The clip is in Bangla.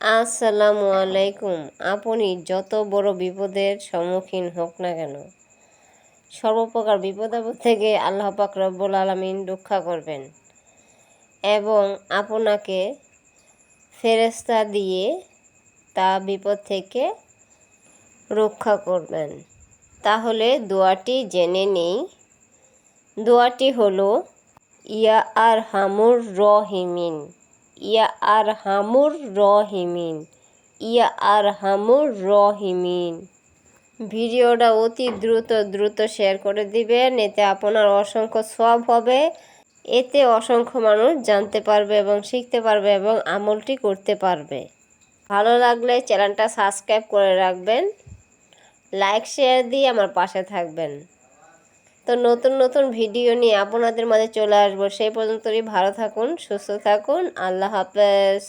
আসসালামু আলাইকুম। আপনি যত বড় বিপদের সম্মুখীন হোক না কেন, সর্বপ্রকার বিপদ আপদ থেকে আল্লাহ পাক রব্বুল আলমিন রক্ষা করবেন এবং আপনাকে ফেরেস্তা দিয়ে তা বিপদ থেকে রক্ষা করবেন। তাহলে দোয়াটি জেনে নেই। দোয়াটি হলো, ইয়া আর হামুর রহিমিন। ইয়া আর হামুর রহিমিন, ইয়া আর হামুর রহিমিন। ভিডিওটা অতি দ্রুত দ্রুত শেয়ার করে দিবেন, এতে আপনার অসংখ্য সব হবে, এতে অসংখ্য মানুষ জানতে পারবে এবং শিখতে পারবে এবং আমলটি করতে পারবে। ভালো লাগলে চ্যানেলটা সাবস্ক্রাইব করে রাখবেন, লাইক, শেয়ার দিয়ে আমার পাশে থাকবেন। তো নতুন নতুন ভিডিও নিয়ে আপনাদের মাঝে চলে আসব। সেই পর্যন্তই ভালো থাকুন, সুস্থ থাকুন। আল্লাহ হাফেজ।